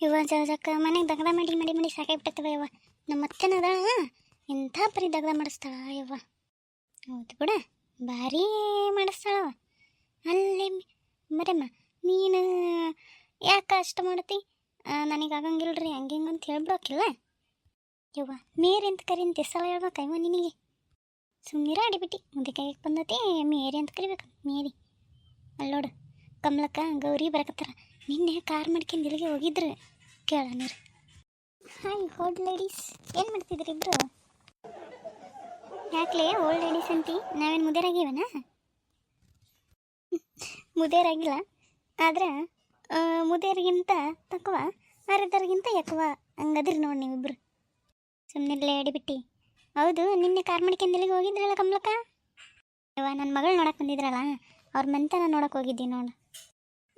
ಇವ ಜಕ ಮನೆಗೆ ದಗದ ಮಾಡಿ ಮಾಡಿ ಮಾಡಿ ಸಾಕಾಗ್ಬಿಟ್ಟವ ಇವ ನಮ್ಮ ಅತ್ತೆನ ಅದಾಳ ಎಂಥ ಪರಿ ದಗದ ಮಾಡಿಸ್ತಾಳ ಇವ ಹೌದು ಬಿಡ, ಭಾರಿ ಮಾಡಿಸ್ತಾಳವ ಅಲ್ಲಿ ಮರಮ್ಮ ನೀನು ಯಾಕೆ ಅಷ್ಟು ಮಾಡತಿ? ನನಗೆ ಆಗಂಗಿಲ್ರಿ ಹಂಗೆ ಹಿಂಗೆ ಅಂತ ಹೇಳ್ಬಿಡೋಕಿಲ್ಲ. ಯವ್ವ ಮೇರಿ ಅಂತ ಕರಿ ಅಂತ ಎಷ್ಟ್ ಸಲ ಹೇಳ್ಬೇಕಯ್ವ ನಿನಗೆ? ಸುಮ್ಮನಿರ ಅಡಿಬಿಟ್ಟು ಮುಂದೆ ಕೈಗೆ ಬಂದತಿ, ಮೇರಿ ಅಂತ ಕರಿಬೇಕು, ಮೇರಿ. ಅಲ್ಲೋಡು ಕಮಲಕ್ಕ, ಗೌರಿ ಬರಕತ್ತಾರ. ನಿನ್ನೆ ಕಾರ್ ಮಾಡ್ಕೊಂಡು ಇಲ್ಲಿಗೆ ಹೋಗಿದ್ರು? ರೀ ಹಾಯ್ ಓಲ್ಡ್ ಲೇಡೀಸ್ ಏನು ಮಾಡ್ತಿದ್ರಿ ಇಬ್ರು? ಯಾಕ್ಲೇ ಓಲ್ಡ್ ಲೇಡೀಸ್ ಅಂತಿ? ನಾವೇನು ಮುದೇರಾಗಿವನ? ಮುದೇರಾಗಿಲ್ಲ. ಆದ್ರೆ ಮುದೇರಿಗಿಂತ ತಕ್ಕವ ಅರ್ಧರಿಗಿಂತ ಯಾಕವ ಹಂಗದ್ರಿ ನೋಡಿ ನೀವಿಬ್ರು. ಸುಮ್ಮನೆ ಅಡಿಬಿಟ್ಟು. ಹೌದು, ನಿನ್ನೆ ಕಾರ್ ಮಾಡ್ಕೊಂಡು ಇಲ್ಲಿಗೆ ಹೋಗಿದ್ರಲ್ಲ ಕಮಲಕ್ಕ? ಇವ ನನ್ನ ಮಗಳು ನೋಡಕ್ಕೆ ಬಂದಿದ್ರಲ್ಲ, ಅವ್ರ ಮೆಂತನ ನೋಡಕ್ಕೆ ಹೋಗಿದ್ದೀನಿ ನೋಡು.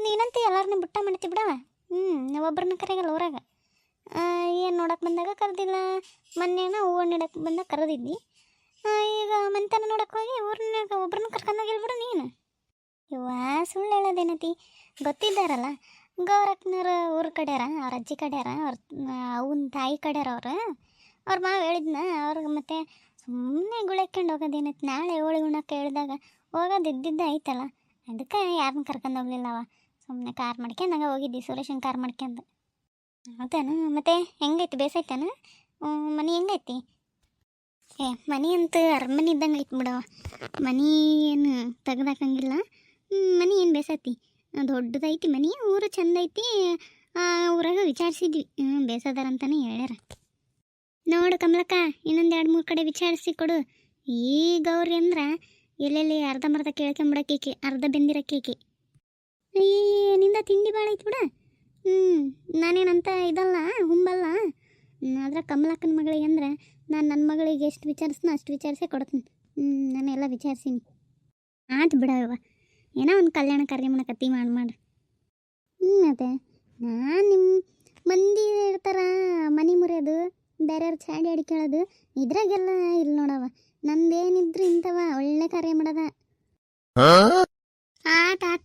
ನೀನಂತ ಎಲ್ಲರನ್ನೂ ಬಿಟ್ಟ ಮಾಡ್ತಿ ಬಿಡವ? ಹ್ಞೂ ಒಬ್ಬರನ್ನ ಕರೆಯಲ್ಲ ಊರಾಗ. ಏನು ನೋಡಕ್ಕೆ ಬಂದಾಗ ಕರೆದಿಲ್ಲ. ಮೊನ್ನೆನ ಹೂವು ನೀಡಕ್ಕೆ ಬಂದಾಗ ಕರೆದಿದ್ದಿ. ಈಗ ಮಂತನ ನೋಡಕ್ಕೆ ಹೋಗಿ ಊರನ್ನ ಒಬ್ಬರನ್ನ ಕರ್ಕೊಂಡು ಹೋಗಿಲ್ಲ ಬಿಡು ನೀನು. ಇವ ಸುಳ್ಳು ಹೇಳೋದೇನತಿ? ಗೊತ್ತಿದ್ದಾರಲ್ಲ, ಗೌರಕ್ಕನವ್ರ ಊರ ಕಡೆಯರ, ಅವ್ರ ಅಜ್ಜಿ ಕಡೆಯರ, ಅವ್ರ ಅವನ ತಾಯಿ ಕಡೆಯರ ಅವ್ರು? ಅವ್ರ ಮಾವ ಹೇಳಿದ್ನ, ಅವ್ರಿಗೆ ಮತ್ತೆ ಸುಮ್ಮನೆ ಗುಳಕ್ಕೊಂಡು ಹೋಗೋದೇನೈತಿ? ನಾಳೆ ಹೋಳಿ ಉಣಕ್ಕೆ ಹೇಳಿದಾಗ ಹೋಗೋದು ಇದ್ದಿದ್ದ ಐತಲ್ಲ ಅದಕ್ಕೆ ಯಾರನ್ನ ಕರ್ಕೊಂಡು ಹೋಗ್ಲಿಲ್ಲವ. ಸುಮ್ಮನೆ ಕಾರ್ ಮಾಡ್ಕೊಂಡು ಹೋಗಿದ್ದಿ ಸುರೇಶನ್ ಕಾರ್ ಮಾಡ್ಕೊಂಡು ಹೌದೇನು? ಮತ್ತೆ ಹೆಂಗೈತಿ? ಬೇಸೈತೇನು ಮನೆ ಹೆಂಗೈತಿ? ಏ, ಮನೆ ಅಂತ ಅರಮನೆ ಇದ್ದಂಗೆ ಐತಿ ಬಿಡವ ಮನೆ ಏನು ತೆಗ್ದಾಕಂಗಿಲ್ಲ. ಮನೆ ಏನು ಬೇಸೈತಿ ದೊಡ್ಡದೈತಿ ಮನೆ, ಊರು ಚಂದ ಐತಿ ಊರಾಗ ವಿಚಾರಿಸಿದ್ವಿ. ಹ್ಞೂ ಬೇಸದಾರಂತಾನೆ ಹೇಳ್ಯಾರ. ನೋಡು ಕಮಲಕ್ಕ, ಇನ್ನೊಂದು ಎರಡು ಮೂರು ಕಡೆ ವಿಚಾರಿಸಿ ಕೊಡು. ಈ ಗೌರಿ ಅಂದ್ರೆ ಎಲ್ಲೆಲ್ಲಿ ಅರ್ಧಂಬರ್ಧ ಕೇಳ್ಕೊಂಬಿಡಕ್ಕೇಕಿ, ಅರ್ಧ ಬೆಂದಿರಕ್ಕೇಕಿ. ತಿಂಡಿ ಭಾಳ ಐತಿ ಬಿಡ. ಹ್ಞೂ ನಾನೇನಂತ ಇದಲ್ಲ, ಹುಂಬಲ್ಲ. ಆದ್ರೆ ಕಮಲಕ್ಕನ ಮಗಳಿಗೆ ಅಂದ್ರೆ ನಾನು ನನ್ನ ಮಗಳಿಗೆ ಎಷ್ಟು ವಿಚಾರಿಸ್ನೋ ಅಷ್ಟು ವಿಚಾರಿಸೇ ಕೊಡ್ತೀನಿ. ಹ್ಞೂ ನಾನೆಲ್ಲ ವಿಚಾರಿಸೀನಿ. ಆತು ಬಿಡವ ಏನೋ ಒಂದು ಕಲ್ಯಾಣ ಕಾರ್ಯ ಮಾಡಕತ್ತಿ ಮಾಡಿ ಮಾಡಿ. ಹ್ಞೂ ಅದೇ. ನಾನು ನಿಮ್ಮ ಮಂದಿ ಇರ್ತಾರ, ಮನೆ ಮುರಿಯೋದು ಬೇರೆಯವ್ರ ಚಾಡಿ ಆಡಿ ಕೇಳೋದು, ಇದ್ರಾಗೆಲ್ಲ ಇಲ್ಲ ನೋಡವ ನಂದೇನಿದ್ರು ಇಂಥವ ಒಳ್ಳೆ ಕಾರ್ಯ ಮಾಡೋದ.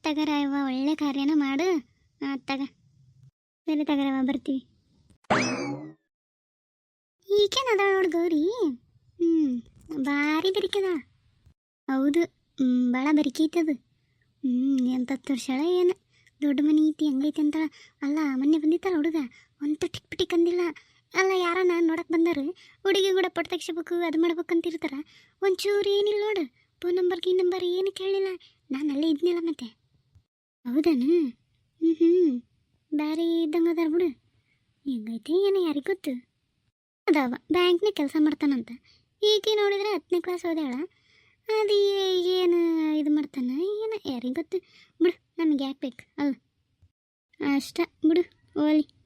ಆತ್ ಒಳ್ಳೆ ಕಾರ್ಯನ ಮಾಡು. ಅತ್ತಗ ತಗ. ಸರಿ ತಗರವ ಬರ್ತೀವಿ. ಈಗೇನದ ನೋಡು ಗೌರಿ? ಹ್ಞೂ ಭಾರಿ ಬೆರಿಕದ. ಹೌದು ಭಾಳ ಬೆರಿಕೆ ಐತದು. ಹ್ಞೂ ಎಂತ ವರ್ಷಳ ಏನು? ದೊಡ್ಡ ಮನೆ ಐತಿ, ಹಂಗೈತಿ ಅಂತ ಅಲ್ಲ, ಮೊನ್ನೆ ಬಂದಿತ್ತಲ್ಲ ಹುಡುಗ? ಒಂತ ಟಿಕ್ ಪಿಟಿಕ್ ಅಂದಿಲ್ಲ ಅಲ್ಲ, ಯಾರ ನಾನು ನೋಡಕ್ಕೆ ಬಂದರು ಹುಡುಗಿ ಕೂಡ ಪಟ್ಟು ತೆಗಿಸ್ಬೇಕು, ಅದು ಮಾಡ್ಬೇಕಂತಿರ್ತಾರ ಒಂಚೂರು ಏನಿಲ್ಲ ನೋಡು. ಫೋನ್ ನಂಬರ್ ಈ ನಂಬರ್ ಏನು ಕೇಳಲಿಲ್ಲ ನಾನು ಅಲ್ಲೇ ಇದ್ನಲ್ಲ ಮತ್ತೆ. ಹೌದಾನು? ಹ್ಞೂ ಹ್ಞೂ ಬೇರೆ ಇದ್ದಂಗೆ ಅದಾರ ಬಿಡು. ಹೆಂಗೈತಿ ಏನು ಯಾರಿಗೆ ಗೊತ್ತು? ಅದಾವ. ಬ್ಯಾಂಕ್ನಾಗ ಕೆಲಸ ಮಾಡ್ತಾನಂತ. ಈಕೆ ನೋಡಿದ್ರೆ ಹತ್ತನೇ ಕ್ಲಾಸ್ ಓದ್ಯಾಳ. ಅದು ಏನು ಇದು ಮಾಡ್ತಾನ? ಏನು ಯಾರಿಗೆ ಗೊತ್ತು? ಬಿಡು, ನಮಗೆ ಯಾಕೆ ಬೇಕು? ಅಲ್ಲ. ಅಷ್ಟ. ಬಿಡು, ಓಲಿ.